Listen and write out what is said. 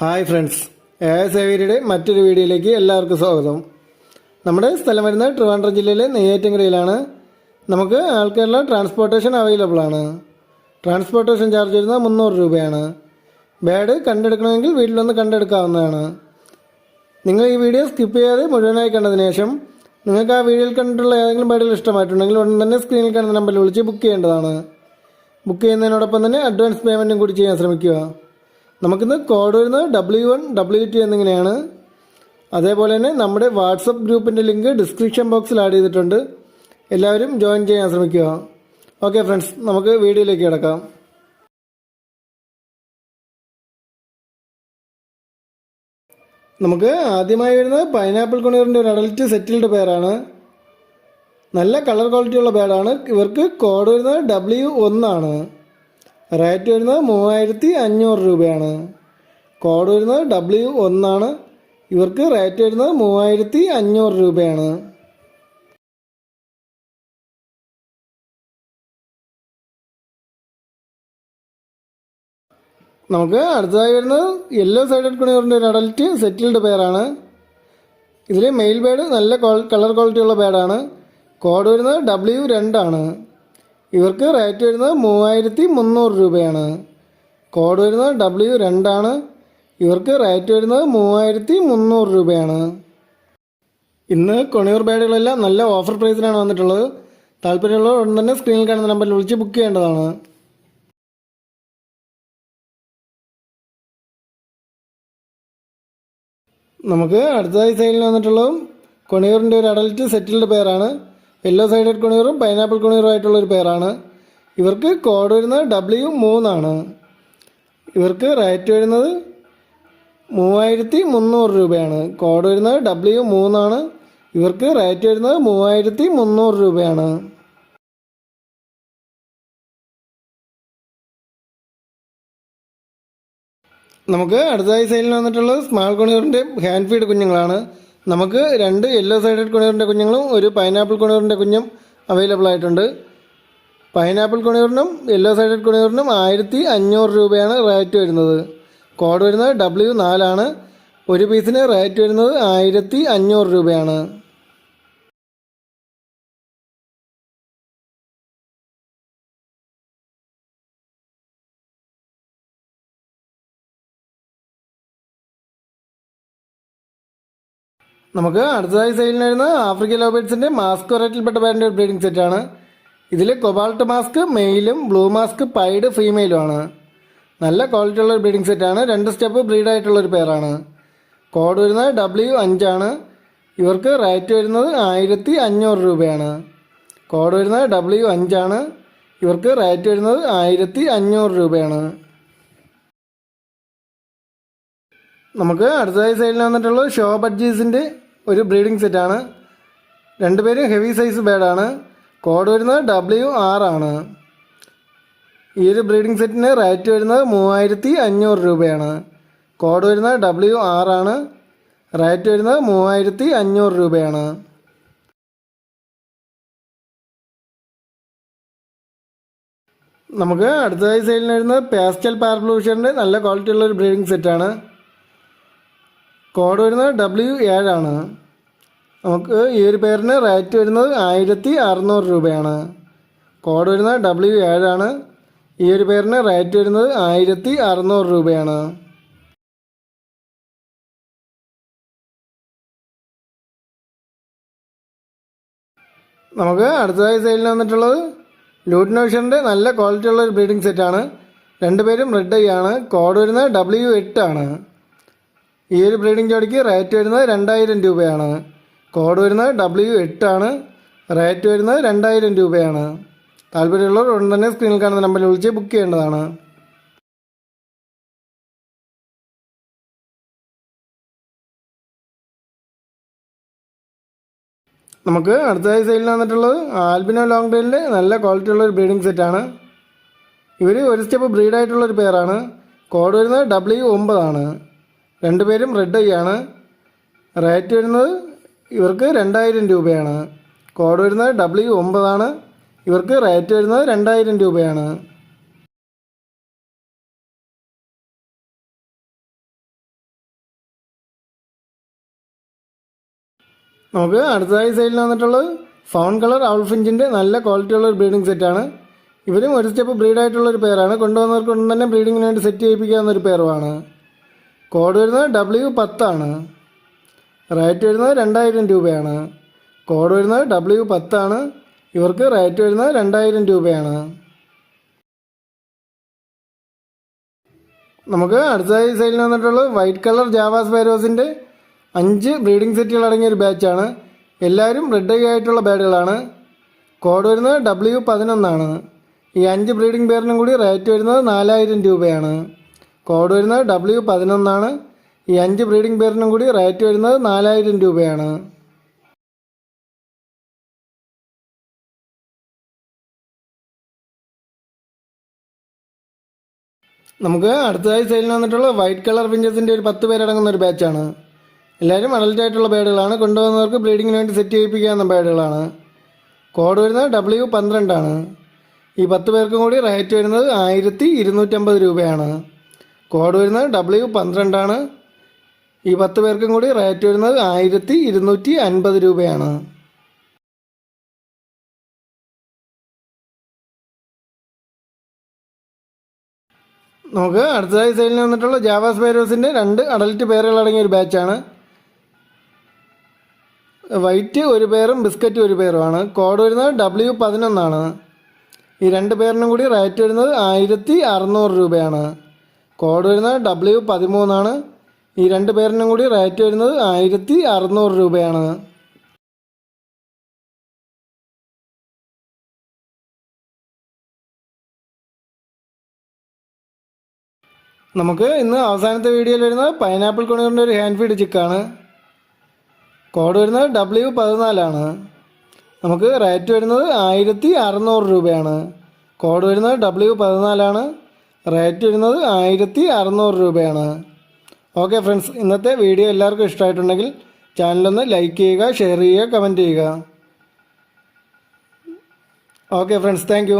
Hi friends. A സേവരിയുടെ മറ്റൊരു വീഡിയോയിലേക്ക് എല്ലാവർക്കും സ്വാഗതം. നമ്മുടെ സ്ഥലം വരുന്ന ട്രിവാൻഡ്രം ജില്ലയിലെ നെയ്യാറ്റിൻകരയിലാണ്. നമുക്ക് ആൾക്കാരുടെ ട്രാൻസ്പോർട്ടേഷൻ അവൈലബിൾ ആണ്. ട്രാൻസ്പോർട്ടേഷൻ ചാർജ് വരുന്നത് മുന്നൂറ് രൂപയാണ്. ബാഡ് കണ്ടെടുക്കണമെങ്കിൽ വീട്ടിൽ ഒന്ന് കണ്ടെടുക്കാവുന്നതാണ്. നിങ്ങൾ ഈ വീഡിയോ സ്കിപ്പ് ചെയ്യാതെ മുഴുവനായി കണ്ടതിന് ശേഷം നിങ്ങൾക്ക് ആ വീഡിയോയിൽ കണ്ടിട്ടുള്ള ഏതെങ്കിലും ബാഡുകൾ ഇഷ്ടമായിട്ടുണ്ടെങ്കിൽ ഉടൻ തന്നെ സ്ക്രീനിൽ കാണുന്ന നമ്പറിൽ വിളിച്ച് ബുക്ക് ചെയ്യേണ്ടതാണ്. ബുക്ക് ചെയ്യുന്നതിനോടൊപ്പം തന്നെ അഡ്വാൻസ് പേയ്മെന്റും കൂടി ചെയ്യാൻ ശ്രമിക്കുക. നമുക്കിന്ന് കോഡ് വരുന്നത് ഡബ്ല്യു വൺ ഡബ്ല്യു ടു എന്നിങ്ങനെയാണ്. അതേപോലെ തന്നെ നമ്മുടെ വാട്സപ്പ് ഗ്രൂപ്പിന്റെ ലിങ്ക് ഡിസ്ക്രിപ്ഷൻ ബോക്സിൽ ആഡ് ചെയ്തിട്ടുണ്ട്. എല്ലാവരും ജോയിൻ ചെയ്യാൻ ശ്രമിക്കുക. ഓക്കെ ഫ്രണ്ട്സ് നമുക്ക് വീഡിയോയിലേക്ക് കിടക്കാം. നമുക്ക് ആദ്യമായി വരുന്നത് പൈനാപ്പിൾ കുണിയറിന്റെ ഒരു അഡൽറ്റ് സെറ്റിൽഡ് പേരാണ്. നല്ല കളർ ക്വാളിറ്റിയുള്ള പേരാണ്. ഇവർക്ക് കോഡ് വരുന്നത് ഡബ്ല്യു ഒന്നാണ് റേറ്റ് വരുന്നത് മൂവായിരത്തി അഞ്ഞൂറ് രൂപയാണ്. കോഡ് വരുന്നത് ഡബ്ല്യു ഒന്നാണ്. ഇവർക്ക് റേറ്റ് വരുന്നത് മൂവായിരത്തി അഞ്ഞൂറ് രൂപയാണ്. നമുക്ക് അടുത്തതായി വരുന്നത് യെല്ലോ സൈഡഡ് കുണിയൂറിന്റെ ഒരു അഡൽറ്റ് സെറ്റിൽഡ് പേരാണ് ഇതിൽ മെയിൽ ബേഡ് നല്ല കളർ ക്വാളിറ്റി ഉള്ള ബേഡാണ് കോഡ് വരുന്നത് ഡബ്ല്യു രണ്ടാണ്. ഇവർക്ക് റേറ്റ് വരുന്നത് മൂവായിരത്തി മുന്നൂറ് രൂപയാണ്. കോഡ് വരുന്നത് ഡബ്ല്യു രണ്ടാണ്. ഇവർക്ക് റേറ്റ് വരുന്നത് മൂവായിരത്തി മുന്നൂറ് രൂപയാണ്. ഇന്ന് കൊണിയൂർ ബാഡുകളെല്ലാം നല്ല ഓഫർ പ്രൈസിലാണ് വന്നിട്ടുള്ളത്. താല്പര്യമുള്ളവർ ഉടൻ തന്നെ സ്ക്രീനിൽ കാണുന്ന നമ്പറിൽ വിളിച്ച് ബുക്ക് ചെയ്യേണ്ടതാണ്. നമുക്ക് അടുത്തതായി സൈഡിൽ വന്നിട്ടുള്ളതും കൊണിയൂറിന്റെ ഒരു അഡൽറ്റ് സെറ്റിൽഡ് പെയറാണ്. യെല്ലോ സൈഡഡ് കുണീറും പൈനാപ്പിൾ കുണീറും ആയിട്ടുള്ള ഒരു പേരാണ്. ഇവർക്ക് കോഡ് വരുന്നത് ഡബ്ല്യു മൂന്നാണ്. ഇവർക്ക് റേറ്റ് വരുന്നത് മൂവായിരത്തി മുന്നൂറ് രൂപയാണ്. കോഡ് വരുന്നത് ഡബ്ല്യു മൂന്നാണ്. ഇവർക്ക് റേറ്റ് വരുന്നത് മൂവായിരത്തി മുന്നൂറ് രൂപയാണ്. നമുക്ക് അടുത്തതായി സൈഡിൽ വന്നിട്ടുള്ളത് സ്മാൾ കുണിയറിന്റെ ഹാൻഡ് ഫീഡ് കുഞ്ഞുങ്ങളാണ്. നമുക്ക് രണ്ട് യെല്ലോ സൈഡഡ് കുണിയറിന്റെ കുഞ്ഞുങ്ങളും ഒരു പൈനാപ്പിൾ കുണിയറിന്റെ കുഞ്ഞും അവൈലബിൾ ആയിട്ടുണ്ട്. പൈനാപ്പിൾ കുണിയറിനും യെല്ലോ സൈഡഡ് കുണിയറിനും ആയിരത്തി അഞ്ഞൂറ് രൂപയാണ് റേറ്റ് വരുന്നത്. കോഡ് വരുന്നത് ഡബ്ല്യു നാലാണ് ഒരു പീസിന് റേറ്റ് വരുന്നത് ആയിരത്തി അഞ്ഞൂറ് രൂപയാണ്. നമുക്ക് അടുത്തതായി സെയിലിന് വരുന്ന ആഫ്രിക്കൻ ലോബേഡ്സിന്റെ മാസ്ക് വെറൈറ്റിൽപ്പെട്ട ബാൻഡ് ഒരു ബ്രീഡിംഗ് സെറ്റാണ് ഇതിൽ കൊബാൾട്ട് മാസ്ക് മെയിലും ബ്ലൂ മാസ്ക് പൈഡ് ഫീമെയിലും ആണ്. നല്ല ക്വാളിറ്റി ഉള്ള ഒരു ബ്രീഡിംഗ് ആണ്. രണ്ട് സ്റ്റെപ്പ് ബ്രീഡ് ആയിട്ടുള്ള ഒരു പെയറാണ് കോഡ് വരുന്നത് ഡബ്ല്യു അഞ്ചാണ് ഇവർക്ക് റേറ്റ് വരുന്നത് ആയിരത്തി അഞ്ഞൂറ് രൂപയാണ്. കോഡ് വരുന്നത് ഡബ്ല്യു അഞ്ചാണ് ഇവർക്ക് റേറ്റ് വരുന്നത് ആയിരത്തി അഞ്ഞൂറ് രൂപയാണ്. നമുക്ക് അടുത്തതായി സൈഡിൽ വന്നിട്ടുള്ളത് ഷോ ബഡ്ജീസിന്റെ ഒരു ബ്രീഡിംഗ് സെറ്റാണ് രണ്ടുപേരും ഹെവി സൈസ് ബേഡാണ് കോഡ് വരുന്നത് ഡബ്ല്യു ആർ ആണ്. ഈ ഒരു ബ്രീഡിംഗ് സെറ്റിന് റേറ്റ് വരുന്നത് മൂവായിരത്തി അഞ്ഞൂറ് രൂപയാണ്. കോഡ് വരുന്നത് ഡബ്ല്യു ആർ ആണ്. റേറ്റ് വരുന്നത് മൂവായിരത്തി അഞ്ഞൂറ് രൂപയാണ്. നമുക്ക് അടുത്തതായി സൈഡിൽ വരുന്നത് പാസ്റ്റൽ പാർബ്ലൂഷറിന്റെ നല്ല ക്വാളിറ്റി ഉള്ള ഒരു ബ്രീഡിംഗ് സെറ്റാണ് കോഡ് വരുന്നത് ഡബ്ല്യു ഏഴാണ് നമുക്ക് ഈ ഒരു പേരിന് റേറ്റ് വരുന്നത് ആയിരത്തി അറുന്നൂറ് രൂപയാണ്. കോഡ് വരുന്നത് ഡബ്ല്യു ഏഴാണ് ഈ ഒരു പേരിന് റേറ്റ് വരുന്നത് ആയിരത്തി അറുന്നൂറ് രൂപയാണ്. നമുക്ക് അടുത്തതായി സെയിലിന് വന്നിട്ടുള്ളത് ലൂട്ടിനോഷറിന്റെ നല്ല ക്വാളിറ്റി ഉള്ള ഒരു ബ്രീഡിംഗ് സെറ്റാണ് രണ്ടുപേരും റെഡ് ഐ ആണ്. കോഡ് വരുന്നത് ഡബ്ല്യു എട്ട് ആണ്. ഈ ഒരു ബ്രീഡിംഗ് ജോഡിക്ക് റേറ്റ് വരുന്നത് രണ്ടായിരം രൂപയാണ്. കോഡ് വരുന്നത് ഡബ്ല്യു എട്ടാണ് റേറ്റ് വരുന്നത് രണ്ടായിരം രൂപയാണ്. താല്പര്യമുള്ളവർ ഉടൻ തന്നെ സ്ക്രീനിൽ കാണുന്ന നമ്പറിൽ വിളിച്ച് ബുക്ക് ചെയ്യേണ്ടതാണ്. നമുക്ക് അടുത്തതായി സെയിലിൽ വന്നിട്ടുള്ളത് ആൽബിനോ ലോങ് ടൈലിന്റെ നല്ല ക്വാളിറ്റി ഉള്ള ഒരു ബ്രീഡിംഗ് സെറ്റാണ് ഇവർ ഒരു സ്റ്റെപ്പ് ബ്രീഡായിട്ടുള്ളൊരു പേരാണ് കോഡ് വരുന്നത് ഡബ്ല്യു ഒമ്പതാണ്. രണ്ടുപേരും റെഡ് ഐ ആണ് റേറ്റ് വരുന്നത് ഇവർക്ക് രണ്ടായിരം രൂപയാണ്. കോഡ് വരുന്നത് ഡബ്ല്യു ഒമ്പതാണ്. ഇവർക്ക് റേറ്റ് വരുന്നത് രണ്ടായിരം രൂപയാണ്. നമുക്ക് അടുത്തതായി സൈഡിൽ വന്നിട്ടുള്ളത് ഫൗൺ കളർ ഔൾഫിഞ്ചിന്റെ നല്ല ക്വാളിറ്റിയുള്ള ഒരു ബ്രീഡിംഗ് സെറ്റാണ് ഇവരും ഒരു സ്റ്റെപ്പ് ബ്രീഡായിട്ടുള്ള ഒരു പേരാണ് കൊണ്ടുവന്നവർക്ക് തന്നെ ബ്രീഡിങ്ങിനായിട്ട് സെറ്റ് ചെയ്യിപ്പിക്കാവുന്ന ഒരു പേരുമാണ് കോഡ് വരുന്നത് ഡബ്ല്യു പത്താണ്. റേറ്റ് വരുന്നത് രണ്ടായിരം രൂപയാണ്. കോഡ് വരുന്നത് ഡബ്ല്യു പത്താണ്. ഇവർക്ക് റേറ്റ് വരുന്നത് രണ്ടായിരം രൂപയാണ്. നമുക്ക് അടുത്തതായി സൈഡിൽ വന്നിട്ടുള്ളത് വൈറ്റ് കളർ ജാവാസ് പാരോസിന്റെ അഞ്ച് ബ്രീഡിംഗ് സെറ്റുകൾ അടങ്ങിയ ഒരു ബാച്ചാണ്. എല്ലാവരും റെഡ് ഐ ആയിട്ടുള്ള ബാഡുകളാണ്. കോഡ് വരുന്നത് ഡബ്ല്യു പതിനൊന്നാണ്. ഈ അഞ്ച് ബ്രീഡിംഗ് പേരിനും കൂടി റേറ്റ് വരുന്നത് നാലായിരം രൂപയാണ്. കോഡ് വരുന്നത് ഡബ്ല്യു പതിനൊന്നാണ്. ഈ അഞ്ച് ബ്രീഡിംഗ് പേരിനും കൂടി റേറ്റ് വരുന്നത് നാലായിരം രൂപയാണ്. നമുക്ക് അടുത്തതായി സെയിലിന് വന്നിട്ടുള്ള വൈറ്റ് കളർ പിഞ്ചസിന്റെ ഒരു പത്ത് പേരടങ്ങുന്ന ഒരു ബാച്ചാണ് എല്ലാവരും അഡൽറ്റ് ആയിട്ടുള്ള ബേഡുകളാണ് കൊണ്ടുവന്നവർക്ക് ബ്രീഡിങ്ങിന് വേണ്ടി സെറ്റ് ചെയ്യിപ്പിക്കാവുന്ന ബേഡുകളാണ് കോഡ് വരുന്നത് ഡബ്ല്യു പന്ത്രണ്ടാണ്. ഈ പത്ത് പേർക്കും കൂടി റേറ്റ് വരുന്നത് ആയിരത്തി ഇരുന്നൂറ്റമ്പത് രൂപയാണ്. കോഡ് വരുന്നത് ഡബ്ല്യു പന്ത്രണ്ടാണ്. ഈ പത്ത് പേർക്കും കൂടി റേറ്റ് വരുന്നത് ആയിരത്തി ഇരുന്നൂറ്റി അൻപത് രൂപയാണ്. നമുക്ക് അടുത്തതായി സെയിലിന് വന്നിട്ടുള്ള ജാവാസ് പേരോസിന്റെ രണ്ട് അഡൽറ്റ് പേരുകൾ അടങ്ങിയ ഒരു ബാച്ചാണ് വൈറ്റ് ഒരു പേരും ബിസ്ക്കറ്റ് ഒരു പേരുമാണ് കോഡ് വരുന്നത് ഡബ്ല്യു പതിനൊന്നാണ്. ഈ രണ്ട് പേരിനും കൂടി റേറ്റ് വരുന്നത് ആയിരത്തി അറുന്നൂറ് രൂപയാണ്. കോഡ് വരുന്നത് ഡബ്ല്യു പതിമൂന്നാണ്. ഈ രണ്ട് പേരിനും കൂടി റേറ്റ് വരുന്നത് ആയിരത്തി അറുന്നൂറ് രൂപയാണ്. നമുക്ക് ഇന്ന് അവസാനത്തെ വീഡിയോയിൽ വരുന്നത് പൈനാപ്പിൾ കൊണിയറിന്റെ ഒരു ഹാൻഡ് ഫീഡ് ചിക്കാണ് കോഡ് വരുന്നത് ഡബ്ല്യു പതിനാലാണ്. നമുക്ക് റേറ്റ് വരുന്നത് ആയിരത്തി അറുന്നൂറ് രൂപയാണ്. കോഡ് വരുന്നത് ഡബ്ല്യു പതിനാലാണ്. റേറ്റ് വരുന്നത് ആയിരത്തി അറുന്നൂറ് രൂപയാണ്. ഓക്കെ ഫ്രണ്ട്സ് ഇന്നത്തെ വീഡിയോ എല്ലാവർക്കും ഇഷ്ടമായിട്ടുണ്ടെങ്കിൽ ചാനലൊന്ന് ലൈക്ക് ചെയ്യുക ഷെയർ ചെയ്യുക കമന്റ് ചെയ്യുക. Okay friends thank